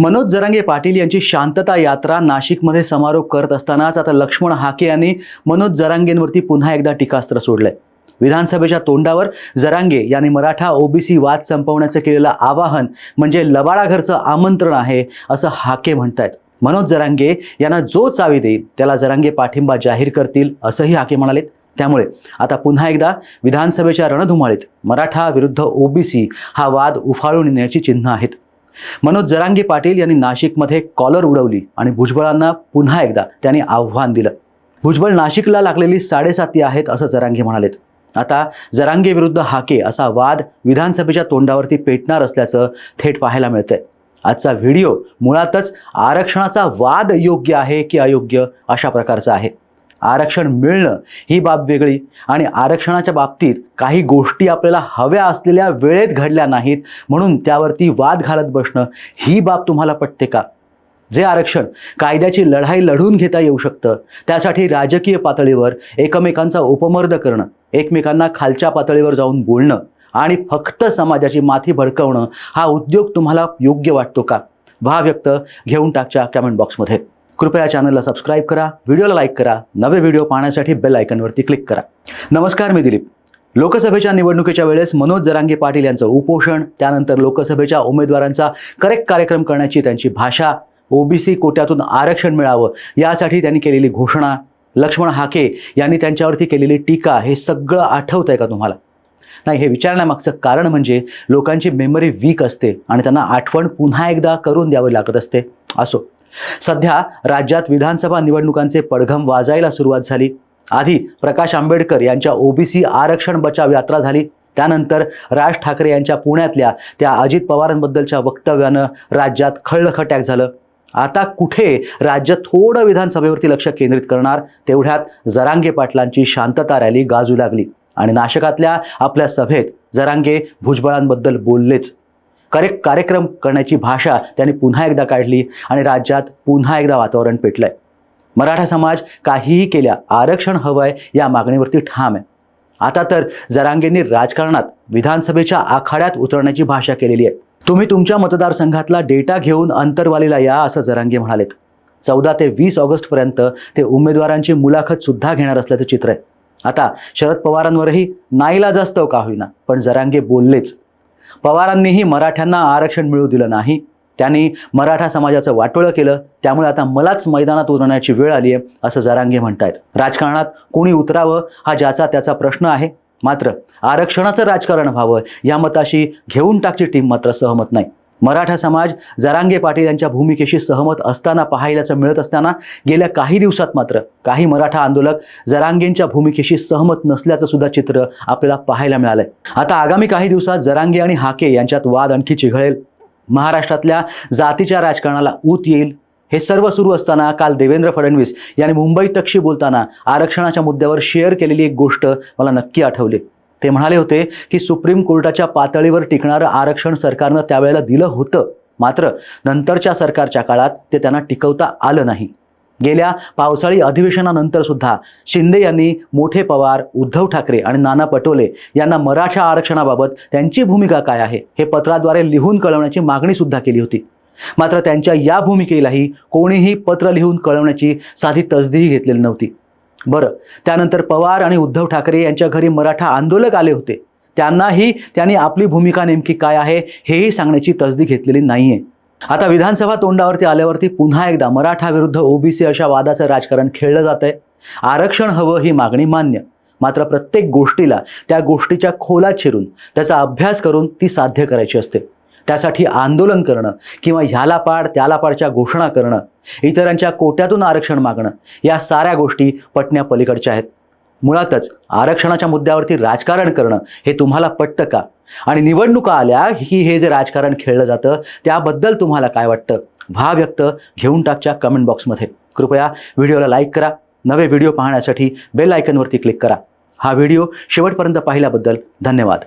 मनोज जरांगे पाटील यांची शांतता यात्रा नाशिकमध्ये समारोप करत असतानाच आता लक्ष्मण हाके यांनी मनोज जरांगेंवरती पुन्हा एकदा टीकास्त्र सोडलंय. विधानसभेच्या तोंडावर जरांगे यांनी मराठा ओबीसी वाद संपवण्याचं केलेलं आवाहन म्हणजे लबाडाघरचं आमंत्रण आहे असं हाके म्हणतायत. मनोज जरांगे यांना जो चावी देईल त्याला जरांगे पाठिंबा जाहीर करतील असंही हाके म्हणालेत. त्यामुळे आता पुन्हा एकदा विधानसभेच्या रणधुमाळीत मराठा विरुद्ध ओबीसी हा वाद उफाळून येण्याची चिन्ह आहेत. मनोज जरांगे पाटील यांनी नाशिकमध्ये कॉलर उडवली आणि भुजबळांना पुन्हा एकदा त्यांनी आव्हान दिलं. भुजबळ नाशिकला लागलेली साडेसाती आहेत असं जरांगे म्हणालेत. आता जरांगे विरुद्ध हाके असा वाद विधानसभेच्या तोंडावरती पेटणार असल्याचं थेट पाहायला मिळतंय. आजचा व्हिडिओ मुळातच आरक्षणाचा वाद योग्य आहे की अयोग्य अशा प्रकारचा आहे? आरक्षण मिळणं ही बाब वेगळी. आणि आरक्षणाच्या बाबतीत काही गोष्टी आपल्याला हव्या असलेल्या वेळेत घडल्या नाहीत म्हणून त्यावरती वाद घालत बसणं ही बाब तुम्हाला पटते का? जे आरक्षण कायद्याची लढाई लढून घेता येऊ शकतं त्यासाठी राजकीय पातळीवर एकमेकांचा उपमर्द करणं एकमेकांना खालच्या पातळीवर जाऊन बोलणं आणि फक्त समाजाची माथी भडकवणं हा उद्योग तुम्हाला योग्य वाटतो का? व्हा व्यक्त घेऊन टाकच्या कमेंट बॉक्समध्ये कृपया चॅनलला सबस्क्राईब करा व्हिडिओला लाईक करा नवे व्हिडिओ पाहण्यासाठी बेल आयकनवरती क्लिक करा. नमस्कार मी दिलीप. लोकसभेच्या निवडणुकीच्या वेळेस मनोज जरांगे पाटील यांचं उपोषण त्यानंतर लोकसभेच्या उमेदवारांचा करेक्ट कार्यक्रम करण्याची त्यांची भाषा ओबीसी कोट्यातून आरक्षण मिळावं यासाठी त्यांनी केलेली घोषणा लक्ष्मण हाके यांनी त्यांच्यावरती केलेली टीका हे सगळं आठवतंय का तुम्हाला? नाही हे विचारण्यामागचं कारण म्हणजे लोकांची मेमरी वीक असते आणि त्यांना आठवण पुन्हा एकदा करून द्यावी लागत असते. असो. सध्या राज्यात विधानसभा निवडणुकांचे पडघम वाजायला सुरुवात झाली. आधी प्रकाश आंबेडकर यांच्या ओबीसी आरक्षण बचाव यात्रा झाली. त्यानंतर राज ठाकरे यांच्या पुण्यातल्या त्या अजित पवारांबद्दलच्या वक्तव्यानं राज्यात खळखट्याक झालं. आता कुठे राज्य थोडं विधानसभेवरती लक्ष केंद्रित करणार तेवढ्यात जरांगे पाटलांची शांतता रॅली गाजू लागली. आणि नाशकातल्या आपल्या सभेत जरांगे भुजबळांबद्दल बोललेच. करेक्ट कार्यक्रम करण्याची भाषा त्यांनी पुन्हा एकदा काढली आणि राज्यात पुन्हा एकदा वातावरण पेटलंय. मराठा समाज काहीही केल्या आरक्षण हवंय या मागणीवरती ठाम आहे. आता तर जरांगेंनी राजकारणात विधानसभेच्या आखाड्यात उतरण्याची भाषा केलेली आहे. तुम्ही तुमच्या मतदारसंघातला डेटा घेऊन अंतरवालीला या असं जरांगे म्हणालेत. चौदा ते वीस ऑगस्टपर्यंत ते उमेदवारांची मुलाखत सुद्धा घेणार असल्याचं चित्र आहे. आता शरद पवारांवरही नाईला जास्त का होईना पण जरांगे बोललेच. पवारांनीही मराठ्यांना आरक्षण मिळू दिलं नाही. त्यांनी मराठा समाजाचं वाटोळं केलं. त्यामुळे आता मलाच मैदानात उतरण्याची वेळ आली आहे असं जरांगे म्हणतायत. राजकारणात कोणी उतरावं हा ज्याचा त्याचा प्रश्न आहे. मात्र आरक्षणाचं राजकारण व्हावं या मताशी घेऊन टाकची टीम मात्र सहमत नाही. मराठा समाज जरांगे पाटील यांच्या भूमिकेशी सहमत असताना पाहायलाचं मिळत असताना गेल्या काही दिवसात मात्र काही मराठा आंदोलक जरांगेंच्या भूमिकेशी सहमत नसल्याचं सुद्धा चित्र आपल्याला पाहायला मिळालंय. आता आगामी काही दिवसात जरांगे आणि हाके यांच्यात वाद आणखी चिघळेल. महाराष्ट्रातल्या जातीच्या राजकारणाला ऊत येईल. हे सर्व सुरू असताना काल देवेंद्र फडणवीस यांनी मुंबई तक्षी बोलताना आरक्षणाच्या मुद्द्यावर शेअर केलेली एक गोष्ट मला नक्की आठवली. ते म्हणाले होते की सुप्रीम कोर्टाच्या पातळीवर टिकणारं आरक्षण सरकारनं त्यावेळेला दिलं होतं. मात्र नंतरच्या सरकारच्या काळात ते त्यांना टिकवता आलं नाही. गेल्या पावसाळी अधिवेशनानंतर सुद्धा शिंदे यांनी मोठे पवार उद्धव ठाकरे आणि नाना पटोले यांना मराठा आरक्षणाबाबत त्यांची भूमिका काय आहे हे पत्राद्वारे लिहून कळवण्याची मागणी सुद्धा केली होती. मात्र त्यांच्या या भूमिकेलाही कोणीही पत्र लिहून कळवण्याची साधी तसदीही घेतलेली नव्हती. बरं. त्यानंतर पवार आणि उद्धव ठाकरे यांच्या घरी मराठा आंदोलक आले होते. त्यांनाही त्यांनी आपली भूमिका नेमकी काय आहे हेही सांगण्याची तसदी घेतलेली नाहीये. आता विधानसभा तोंडावरती आल्यावरती पुन्हा एकदा मराठा विरुद्ध ओबीसी अशा वादाचं राजकारण खेळलं जात आहे आरक्षण हवं ही मागणी मान्य. मात्र प्रत्येक गोष्टीला त्या गोष्टीच्या खोलात शिरून त्याचा अभ्यास करून ती साध्य करायची असते. त्यासाठी आंदोलन करणं किंवा ह्याला पाड त्याला पाडच्या घोषणा करणं इतरांच्या कोट्यातून आरक्षण मागणं या साऱ्या गोष्टी पटण्या पलीकडच्या आहेत. मुळातच आरक्षणाच्या मुद्द्यावरती राजकारण करणं हे तुम्हाला पटतं का? आणि निवडणुका आल्या ही हे जे राजकारण खेळलं जातं त्याबद्दल तुम्हाला काय वाटतं? भाव व्यक्त घेऊन टाकच्या कमेंट बॉक्समध्ये कृपया व्हिडिओला लाईक करा. नवे व्हिडिओ पाहण्यासाठी बेल आयकनवरती क्लिक करा. हा व्हिडिओ शेवटपर्यंत पाहिल्याबद्दल धन्यवाद.